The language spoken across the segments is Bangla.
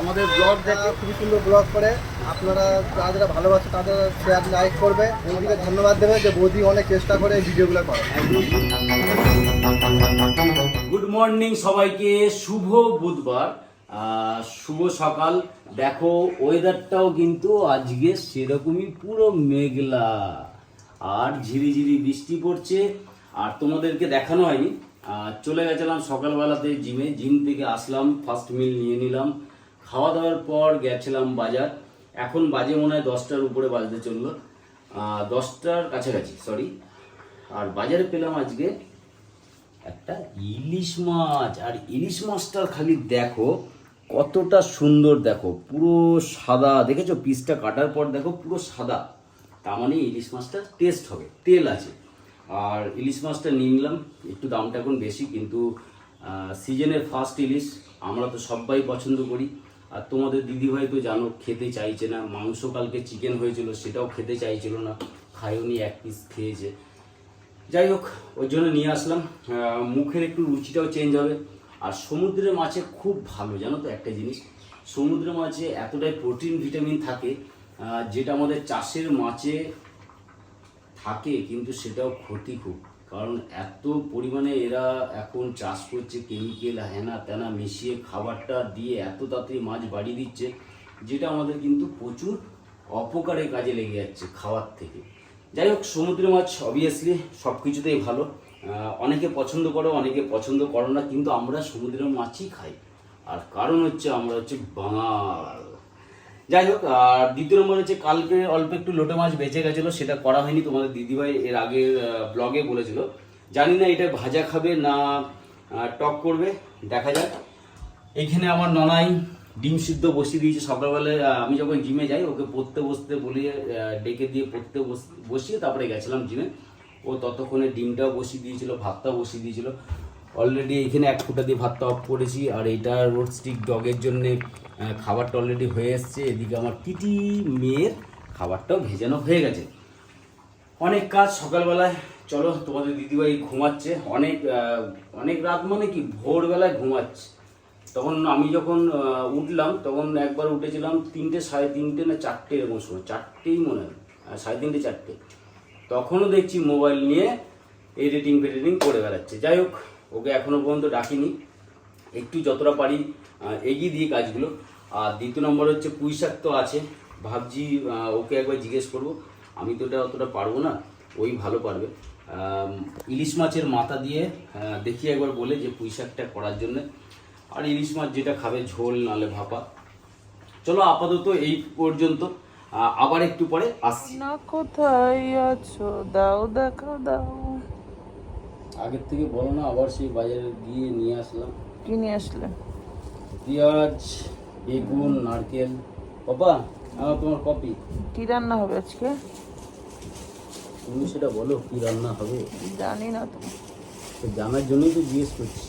আমাদের ব্লগ দেখে খুবই সুন্দর ব্লগ করে। আপনারা যারা যারা ভালোবাসে তাদের শেয়ার লাইক করবে। বৌদিকে ধন্যবাদ দেবে যে বৌদি অনেক চেষ্টা করে ভিডিওগুলো করে গুড মর্নিং সবাইকে। শুভ বুধবার। শুভ সকাল। দেখো ওয়েদারটাও কিন্তু আজকে সেরকমই পুরো মেঘলা। আর ঝিরিঝিরি বৃষ্টি পড়ছে। আর তোমাদেরকে দেখানো হয়নি। চলে গেছিলাম সকালবেলাতে জিমে। জিম থেকে আসলাম ফার্স্ট মিল নিয়ে নিলাম। খাওয়া দাওয়ার পর গেছিলাম বাজার। এখন বাজে মনে হয় দশটার উপরে বাজতে চলল। দশটার কাছাকাছি সরি আর বাজারে পেলাম আজকে একটা ইলিশ মাছ। আর ইলিশ মাছটার খালি দেখো, কতটা সুন্দর দেখো, পুরো সাদা। দেখেছ? পিসটা কাটার পর দেখো, পুরো সাদা। তার মানে ইলিশ মাছটা টেস্ট হবে, তেল আছে। আর ইলিশ মাছটা নিয়ে নিলাম, একটু দামটা এখন বেশি, কিন্তু সিজনের ফার্স্ট ইলিশ, আমরা তো সবাই পছন্দ করি। আর তোমাদের দিদিভাই তো জানো, খেতে চাইছে না। মাংস কালকে চিকেন হয়েছিল, সেটাও খেতে চাইছিল না। খায়ওনি এক পিস খেয়েছে। যাই হোক ওই জন্য নিয়ে আসলাম। মুখের একটু রুচিটাও চেঞ্জ হবে। আর সমুদ্রের মাছে খুব ভালো, জানো তো একটা জিনিস। সমুদ্রের মাছে এতটাই প্রোটিন ভিটামিন থাকে যেটা আমাদের চাষের মাছে থাকে, কিন্তু সেটাও ক্ষতি খুব। কারণ এত পরিমাণে এরা এখন চাষ করছে কেমিক্যাল হ্যানা ত্যানা মিশিয়ে খাবারটা দিয়ে এত তাড়াতাড়ি মাছ বাড়িয়ে দিচ্ছে, যেটা আমাদের কিন্তু প্রচুর অপকারে কাজে লেগে যাচ্ছে খাওয়ার থেকে। যাই হোক সমুদ্র মাছ অবভিয়াসলি সব কিছুতেই ভালো অনেকে পছন্দ করো, অনেকে পছন্দ করো না, কিন্তু আমরা সমুদ্রের মাছই খাই। আর কারণ হচ্ছে আমরা হচ্ছে বাঙাল। যাই হোক, আর দ্বিতীয় নম্বর হচ্ছে কালকে অল্প একটু লোটে মাছ বেঁচে গেছিল, সেটা করা হয়নি, তোমাদের দিদিভাই এর আগে ব্লগে বলেছিল। জানি না এটা ভাজা খাবে না টক করবে, দেখা যাক। এইখানে আমার ননাই ডিম সিদ্ধ বসিয়ে দিয়েছে সকালবেলায় আমি যখন জিমে যাই, ওকে পড়তে বসতে বলিয়ে ডেকে দিয়ে পড়তে বস- বসিয়ে তারপরে গেছিলাম জিমে ও ততক্ষণে ডিমটাও বসিয়ে দিয়েছিল, ভাতটাও বসিয়ে দিয়েছিল। অলরেডি এখানে এক ফুটা দিয়ে ভাতটা অফ করেছি, আর এটা রোড স্টিক ডগের জন্য খাবারটা অলরেডি হয়ে এসছে। এদিকে আমার টিটি মেয়ের খাবারটাও ভেজানো হয়ে গেছে। অনেক কাজ সকালবেলায়। চলো, তোমাদের দিদিভাই ঘুমাচ্ছে। অনেক অনেক রাত মানে কি? ভোরবেলায় ঘুমাচ্ছে। তখন আমি যখন উঠলাম, তখন একবার উঠেছিলাম তিনটে, সাড়ে তিনটে না চারটে এরকম সময়। চারটেই মনে হয় সাড়ে তিনটে, চারটে। তখনও দেখছি মোবাইল নিয়ে এডিটিং ফেডিটিং করে বেড়াচ্ছে। যাই হোক, ওকে এখনও পর্যন্ত ডাকিনি। একটু যতটা পারি এগিয়ে দিয়ে কাজগুলো। আর দ্বিতীয় নম্বর হচ্ছে পুঁই শাক তো আছে। ভাবছি ওকে একবার জিজ্ঞেস করব। আমি তো এটা অতটা পারব না ওই ভালো পারবে। ইলিশ মাছের মাথা দিয়ে দেখি একবার বলে যে পুঁই শাকটা করার জন্য। আর ইলিশ মাছ যেটা খাবে ঝোল নালে ভাপা। চলো আপাতত এই পর্যন্ত। আবার একটু পরে আসছি। না কোথায় আছো? দাও দেখা দাও। আগের থেকে বলো না আবার সেই বাজারে গিয়ে নিয়ে আসলাম। কি নিয়ে আসলে? পেঁয়াজ বেগুন নারকেল। বাবা আমার তোমার কপি। কি রান্না হবে আজকে? তুমি সেটা বলো কি রান্না হবে? জানি না তো। জানার জন্যই তো জিজ্ঞেস করছি।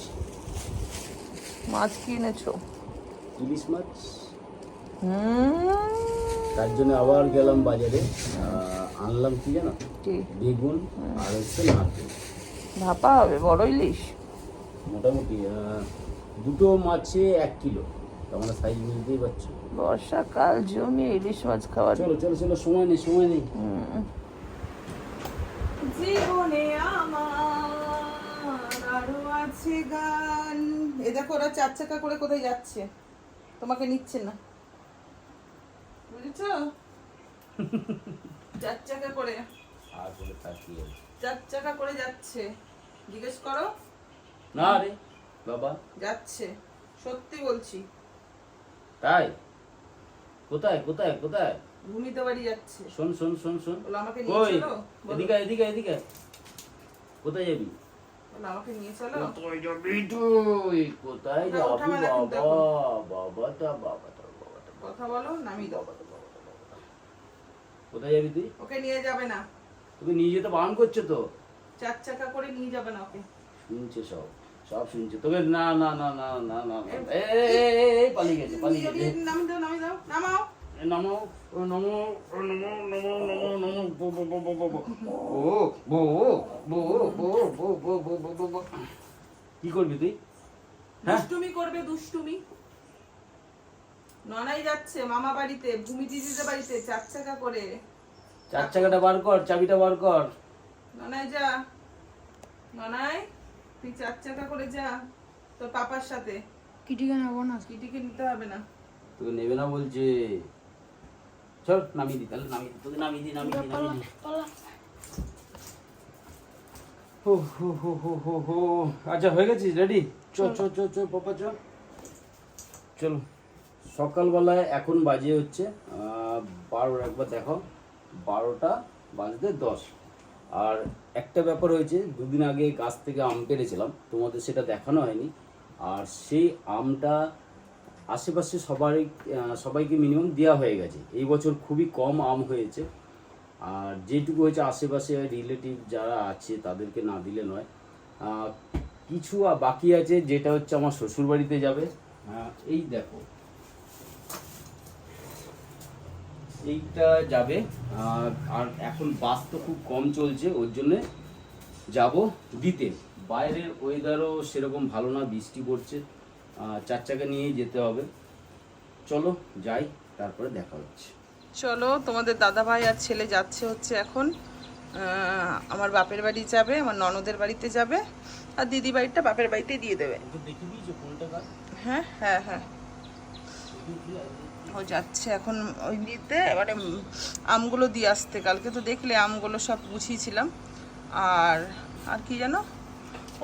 মাছ কি এনেছো? ইলিশ মাছ। তার জন্য আবার গেলাম বাজারে। আনলাম কি জানো? বেগুন আর হচ্ছে নারকেল। ভাপা হবে বড় ইলিশ? মোটামুটি দুটো মাছে এক কিলো। তোমরা সাইজ বুঝতেই পারছ। বর্ষাকাল জমিয়ে ইলিশ মাছ খাওয়ার। চলো চলো চলো সময় নেই সময় নেই। জীবনে আমার আরও আছে গান। এ দেখো ওরা চার চাকা করে কোথায় যাচ্ছে? তোমাকে নিচ্ছে না। বুঝেছ? চার চাকা করে। আর বলে চার চাকা করে যাচ্ছে। জিজ্ঞেস করো। না রে। বাবা। যাচ্ছে সত্যি বলছি। তাই? কোথায় কোথায় কোথায়? ভূমিতে বাড়ি যাচ্ছে। শোন শোন শোন শোন। বলো আমাকে নিয়ে চলো বলো। এদিকে এদিকে এদিকে কোথায় যাবি? বলো আমাকে নিয়ে চলো। কোথায় যাবি তুই? কোথায় না, যাবি ওঠাবে না কিন্তু বাবা বাবাটা বাবাটা বাবাটা কথা বলো নামি দাও। কোথায় যাবি তুই? ওকে নিয়ে যাবে না। তোকে নিয়ে যেতে বারণ করছে তো? চার চাকা করে নিয়ে যাবে না ওকে। শুনছে সব। সব শুনছে। তোকে না না না না না না পালিয়ে গেছে পালিয়ে গেছে। নামি দাও নামি দাও নামাও। নমো নমো নমো নমো নমো নমো বো বো বো বো বো বো। বো বো বো বো বো বো বো বো বো। কি করবি তুই? হ্যাঁ? দুষ্টুমি করবে দুষ্টুমি। ননাই যাচ্ছে মামা বাড়িতে ভূমি দিদিদের বাড়িতে চার চাকা করে। চার চাকাটা বার কর চাবিটা বার কর। ননাই যা। ননাই? তুই চার চাকা করে যা তোর পাপার সাথে। কিটিকে নেব না? কিটিকে নিতে হবে না। তোকে নেবে না বলছে। চল নামিয়ে দি তাহলে নামিয়ে দি তোকে নামিয়ে দি নামিয়ে দি নামিয়ে দি হো হো হো হো হো হো। আচ্ছা হয়ে গেছিস রেডি চল চল। চল চল পাপা চল। চলো সকালবেলায় এখন বাজে হচ্ছে আহ, বারো একবার দেখো বারোটা বাজতে দশ। আর একটা ব্যাপার হয়েছে দুদিন আগে গাছ থেকে আম পেরেছিলাম তোমাদের সেটা দেখানো হয়নি। আর সেই আমটা আশেপাশে আহ, সবাইকে মিনিমাম দেওয়া হয়ে গেছে। এই বছর খুবই কম আম হয়েছে। আর যেটুকু হয়েছে আশেপাশে রিলেটিভ যারা আছে তাদেরকে না দিলে নয়। কিছু বাকি আছে যেটা হচ্ছে আমার শ্বশুরবাড়িতে যাবে। এই দেখো। এইটা যাবে। আর এখন বাস তো খুব কম চলছে ওর জন্যে যাব দিতে। বাইরের ওয়েদারও সেরকম ভালো না বৃষ্টি পড়ছে। চার চাকা নিয়েই যেতে হবে। চলো যাই তারপরে দেখা হচ্ছে। চলো তোমাদের দাদা ভাই আর ছেলে যাচ্ছে হচ্ছে এখন। আমার বাপের বাড়ি যাবে আমার ননদের বাড়িতে যাবে। আর দিদি বাড়িটা বাপের বাড়িতে দিয়ে দেবে। হ্যাঁ হ্যাঁ হ্যাঁ। ও যাচ্ছে এখন ওই মানে উম আমগুলো দিয়ে আসতে কালকে তো দেখলে আমগুলো সব গুছিয়েছিলাম। আর আর কি জানো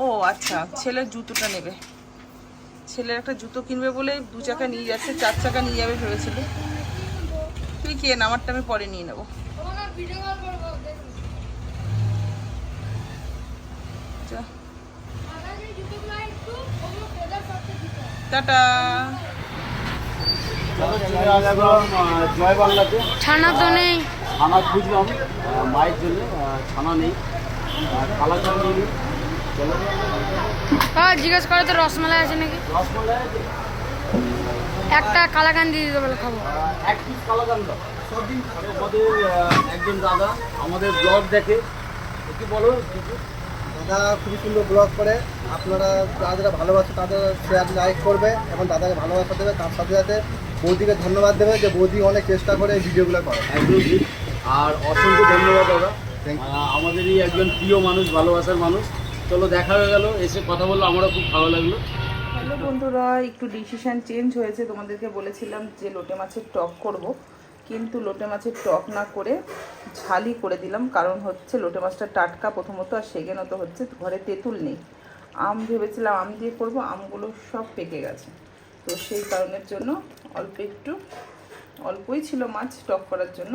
ও আচ্ছা ছেলের জুতোটা নেবে। ছেলের একটা জুতো কিনবে বলে দু চাকা নিয়ে যাচ্ছে, চার চাকা নিয়ে যাবে ভেবেছিল। তুই কেন আমারটা আমি পরে নিয়ে নেব। টাটা। জয় বাংলাতে ছানা তো নেই। ছানা খুঁজলাম মায়ের জন্য ছানা নেই। আর কালা চাল নিয়ে নিই। হ্যাঁ জিজ্ঞেস করে তো রসমালাই আছে নাকি? রসমালাই? আছে একটা কালাকান দিয়ে দিতে বলে খাব। এক পিস কালা দাও আমাদের একজন দাদা আমাদের ব্লগ দেখে। একটু বলো দাদা খুবই সুন্দর ব্লগ করে। আপনারা যারা যারা ভালোবাসে তাদের শেয়ার লাইক করবে এবং দাদাকে ভালোবাসা দেবে তার সাথে সাথে বৌদিকে ধন্যবাদ দেবে যে বৌদি অনেক চেষ্টা করে এই ভিডিওগুলো করে। একদম ঠিক। আর অসংখ্য ধন্যবাদ দাদা। আমাদেরই একজন প্রিয় মানুষ ভালোবাসার মানুষ। চলো দেখা হয়ে গেল এসে কথা বলল আমারও খুব ভালো লাগল। হ্যালো বন্ধুরা একটু ডিসিশান চেঞ্জ হয়েছে। তোমাদেরকে বলেছিলাম যে লোটে মাছের টক করব কিন্তু লোটে মাছের টক না করে ঝালি করে দিলাম কারণ হচ্ছে লোটে মাছটা টাটকা প্রথমত আর সেগেন তো হচ্ছে ঘরে তেঁতুল নেই। আম ভেবেছিলাম আম দিয়ে করব আমগুলো সব পেকে গেছে। তো সেই কারণের জন্য অল্প একটু, অল্পই ছিল মাছ টক করার জন্য।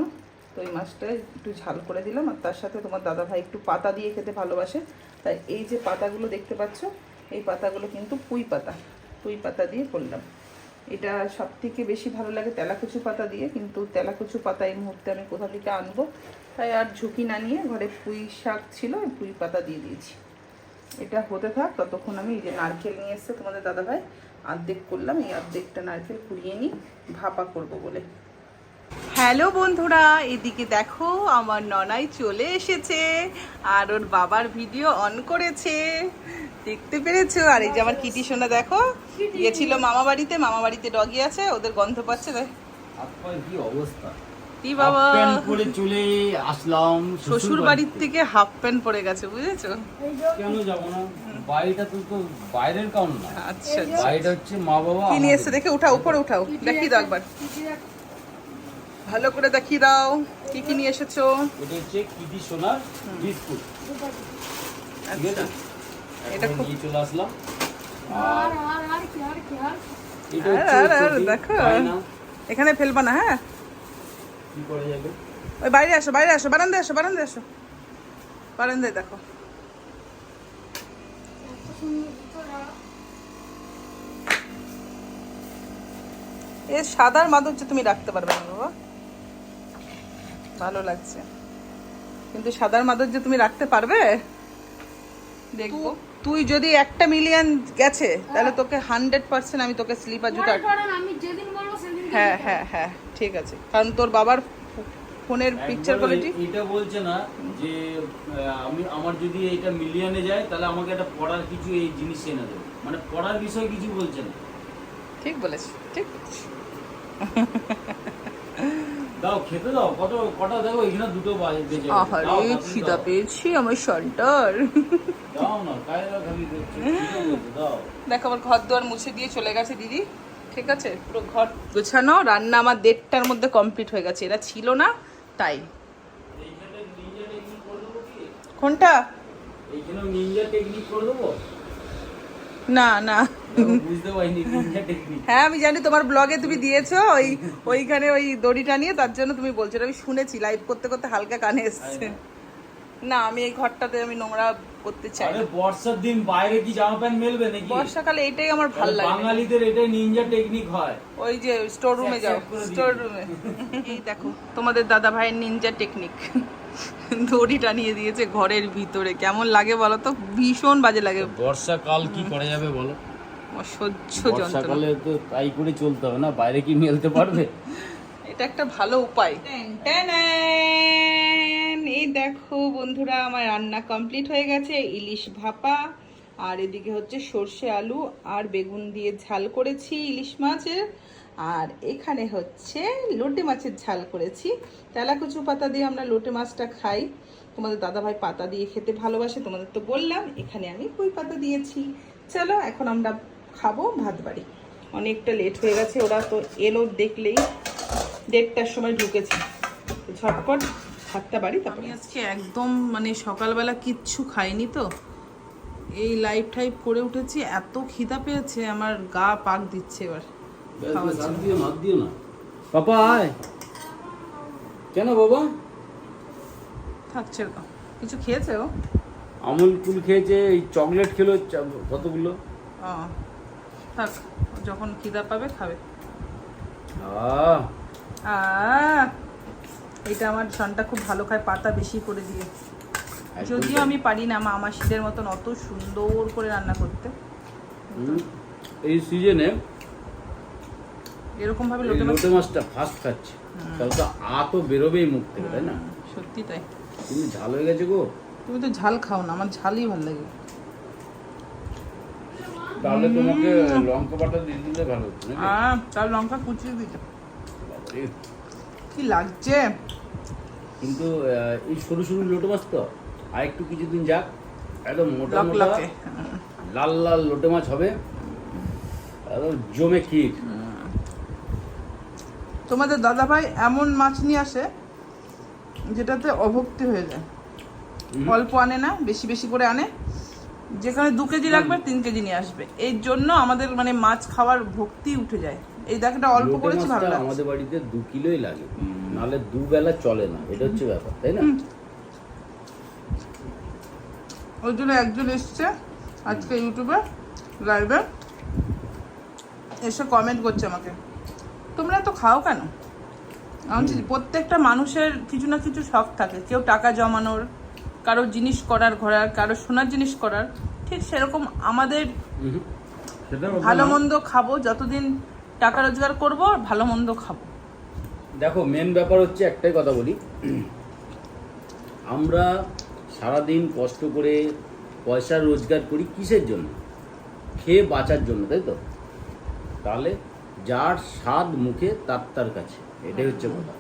তো এই মাছটা একটু ঝাল করে দিলাম। আর তার সাথে তোমার দাদা ভাই একটু পাতা দিয়ে খেতে ভালোবাসে। তাই এই যে পাতাগুলো দেখতে পাচ্ছ, এই পাতাগুলো কিন্তু পুঁই পাতা। পুঁই পাতা দিয়ে করলাম। এটা সব থেকে বেশি ভালো লাগে তেলাকুচু পাতা দিয়ে, কিন্তু তেলাকুচু পাতা এই মুহূর্তে আমি কোথা থেকে আনব? তাই আর ঝুঁকি না নিয়ে ঘরে পুঁই শাক ছিল পুঁই পাতা দিয়ে দিয়েছি। এটা হতে থাক, ততক্ষণ আমি এই যে নারকেল নিয়ে এসছে তোমাদের দাদাভাই। অর্ধেক করলাম এই অর্ধেকটা নারকেল কুড়িয়ে নিই ভাপা করব বলে। হ্যালো বন্ধুরা এদিকে দেখো আমার ননাই চলে এসেছে আর ওর বাবার ভিডিও অন করেছে। দেখতে পেরেছ? আর এই যে আমার কিটি সোনা দেখো গিয়েছিল মামা বাড়িতে মামা বাড়িতে ডগি আছে ওদের গন্ধ পাচ্ছে তাই কি অবস্থা? কি বাবা? পরে চলে আসলাম শ্বশুর বাড়ির থেকে হাফ প্যান্ট পরে গেছে বুঝেছ? কেন যাব না? বাড়িটা তো তো বাইরের কাউন না। আচ্ছা আচ্ছা। বাড়িটা হচ্ছে মা বাবা কি নিয়ে। দেখে উঠাও উপরে উঠাও দেখিয়ে দাও একবার। ভালো করে দেখিয়ে দাও কি কি নিয়ে এসেছ। এটা হচ্ছে সোনার বিস্কুট। ঠিক এটা এটা খুব- নিয়ে চলে আসলাম। আর আর আর কি আর কি আর? এটা হচ্ছে আর, আর, দেখো। এখানে ফেলবা না হ্যাঁ? কি করে যাবে? ওই বাইরে আসো বাইরে আসো বারান্দায় আসো বারান্দায় আসো। বারান্দায় দেখো। এ সাদার মাধুর্য তুমি রাখতে পারবে না বাবা। ভালো লাগছে। কিন্তু সাদার মাধুর্য তুমি রাখতে পারবে? দেখব। তুই যদি একটা মিলিয়ন গেছে তাহলে তোকে হান্ড্রেড পার্সেন্ট আমি তোকে স্লিপার জুতা হ্যাঁ হ্যাঁ হ্যাঁ ঠিক আছে। কারণ তোর বাবার ফোনের পিকচার কোয়ালিটি এটা বলছে না যে আমি আমার যদি এটা মিলিয়নে যায় তাহলে আমাকে একটা পড়ার কিছু এই জিনিস এনে দেবে। মানে পড়ার বিষয় কিছু বলছে না। ঠিক বলেছ ঠিক দাও খেতে দাও কত কটা দেখো এখানে দুটো বাজে গেছে। দাও, আহারে খিদা। পেয়েছি আমার সন্টার দাও না কায়রা খালি দেখছ দাও। দেখো আমার ঘর দুয়ার মুছে দিয়ে চলে গেছে দিদি। ঠিক আছে? পুরো ঘর গোছানো রান্না আমার দেড়টার মধ্যে কমপ্লিট হয়ে গেছে। এরা ছিল না তাই। কোনটা? না না। হ্যাঁ আমি জানি তোমার ব্লগে তুমি দিয়েছ ওই ওইখানে ওই দড়িটা নিয়ে তার জন্য তুমি বলছো। আমি শুনেছি লাইভ করতে করতে হালকা কানে এসছে। না আমি এই ঘরটাতে আমি নোংরা করতে চাই আরে বর্ষার দিন বাইরে কি জামা প্যান্ট মেলবে নাকি? বর্ষাকালে এটাই আমার ভালো লাগে। বাঙালিদের এটাই নিনজা টেকনিক হয়। ওই যে স্টোর রুমে যাও। স্টোর রুমে এই দেখো তোমাদের দাদা ভাইয়ের নিনজা টেকনিক দড়ি টানিয়ে দিয়েছে ঘরের ভিতরে। কেমন লাগে বলো তো? ভীষণ বাজে লাগে। বর্ষাকাল কি করা যাবে বলো? অসহ্য যন্ত্রণা। বর্ষাকালে তো তাই করে চলতে হবে না? বাইরে কি মেলতে পারবে? এটা একটা ভালো উপায়। এই দেখো বন্ধুরা, আমার রান্না কমপ্লিট হয়ে গেছে। ইলিশ ভাপা, আর এদিকে হচ্ছে সর্ষে আলু আর বেগুন দিয়ে ঝাল করেছি ইলিশ মাছের। আর এখানে হচ্ছে লোটে মাছের ঝাল করেছি। তেলাকুচু পাতা দিয়ে আমরা লোটে মাছটা খাই। তোমাদের দাদাভাই পাতা দিয়ে খেতে ভালোবাসে, তোমাদের তো বললাম, এখানে আমি কই পাতা দিয়েছি। চলো, এখন আমরা খাব ভাত বাড়ি অনেকটা লেট হয়ে গেছে, ওরা তো এলো দেখলেই দেড়টার সময় ঢুকেছি। ঝটপট ভাতটা পারি তারপরে? আজকে একদম মানে সকালবেলা কিচ্ছু খাইনি তো। এই লাইভ টাইপ করে উঠেছি এত খিদা পেয়েছে আমার গা পাক দিচ্ছে এবার। দিও না দিও না। পাপা আয়। কেন বাবা? থাকছে তো কিছু খেয়েছে ও? আমুল কুল খেয়েছে এই চকলেট খেলো চা- কতগুলো? ও, থাক যখন খিদা পাবে খাবে। আহ। আহ, এটা আমার সনটা খুব ভালো খায় পাতা বেশি করে দিয়ে। যদিও আমি পারি না মা মাসিদের মতন অত সুন্দর করে রান্না করতে। এই সিজনে এরকম ভাবে লোটে মাছ লোটে মাছটা ফার্স্ট খাচ্ছে। তাহলে তো আ তো বেরোবেই মুখ থেকে তাই না? সত্যি তাই। তুমি ঝাল হয়ে গেছে গো। তুমি তো ঝাল খাও না আমার ঝালই ভালো লাগে। তাহলে তোমাকে লঙ্কা বাটা দিয়ে দিলে ভালো হতো? আহ তার লঙ্কা কুচিয়ে দিতে। কি লাগছে? কিন্তু এই সরু সরু লোটে মাছ তো। আর একটু কিছুদিন যাক একদম মোটা মোটা লাল লাল লোটে মাছ হবে। একদম জমে ক্ষীর। তোমাদের দাদা ভাই এমন মাছ নিয়ে আসে যেটাতে অভক্তি হয়ে যায়। অল্প আনে না বেশি বেশি করে আনে। যেখানে দু কেজি লাগবে তিন কেজি নিয়ে আসবে। এই জন্য আমাদের মানে মাছ খাওয়ার ভক্তি উঠে যায়। এই দেখাটা অল্প করেছি ভালো আমাদের বাড়িতে দু কিলোই লাগে। নাহলে দু বেলা চলে না এটা হচ্ছে ব্যাপার তাই না? ওই জন্য একজন এসছে আজকে ইউটিউবে লাইভে এসে কমেন্ট করছে আমাকে। তোমরা তো খাও কেন? প্রত্যেকটা মানুষের কিছু না কিছু শখ থাকে কেউ টাকা জমানোর কারও জিনিস করার ঘোরার কারও সোনার জিনিস করার ঠিক সেরকম আমাদের ভালো মন্দ খাব যতদিন টাকা রোজগার করব ভালো মন্দ খাব। দেখো মেন ব্যাপার হচ্ছে একটাই কথা বলি। আমরা সারাদিন কষ্ট করে পয়সা রোজগার করি কিসের জন্য? খেয়ে বাঁচার জন্য তাই তো? তাহলে যার স্বাদ মুখে তার তার কাছে। এটাই হচ্ছে কথা।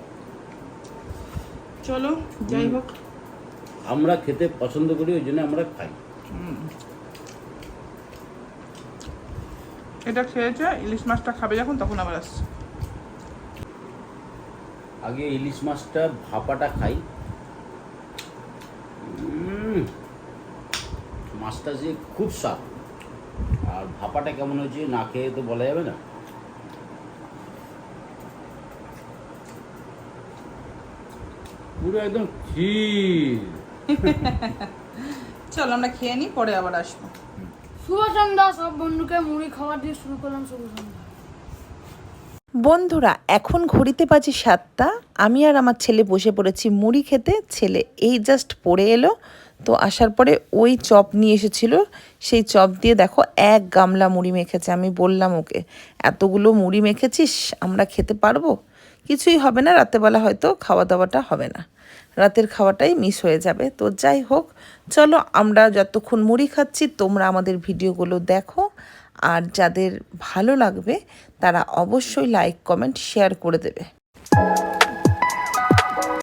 চলো যাই হোক। আমরা খেতে পছন্দ করি ওই জন্য আমরা খাই। এটা খেয়েছে ইলিশ মাছটা খাবে যখন তখন আবার আসছে। আগে ইলিশ মাছটা ভাপাটা খাই। উম, মাছটা যে খুব স্বাদ। আর ভাপাটা কেমন হয়েছে না খেয়ে তো বলা যাবে না। পুরো একদম ক্ষীর। চলো আমরা খেয়ে নিই পরে আবার আসব। শুভ সন্ধ্যা সব বন্ধুকে মুড়ি খাবার দিয়ে শুরু করলাম শুভ সন্ধ্যা বন্ধুরা, এখন ঘড়িতে বাজে সাতটা। আমি আর আমার ছেলে বসে পড়েছি মুড়ি খেতে। ছেলে এই জাস্ট পড়ে এলো। তো আসার পরে ওই চপ নিয়ে এসেছিল। সেই চপ দিয়ে দেখো এক গামলা মুড়ি মেখেছে। আমি বললাম ওকে, এতগুলো মুড়ি মেখেছিস, আমরা খেতে পারব? কিছুই হবে না রাতেবেলা হয়তো খাওয়া দাওয়াটা হবে না। রাতের খাওয়াটাই মিস হয়ে যাবে। তো যাই হোক, চলো আমরা যতক্ষণ মুড়ি খাচ্ছি, তোমরা আমাদের ভিডিওগুলো দেখো। আর যাদের ভালো লাগবে তারা অবশ্যই লাইক কমেন্ট শেয়ার করে দেবে।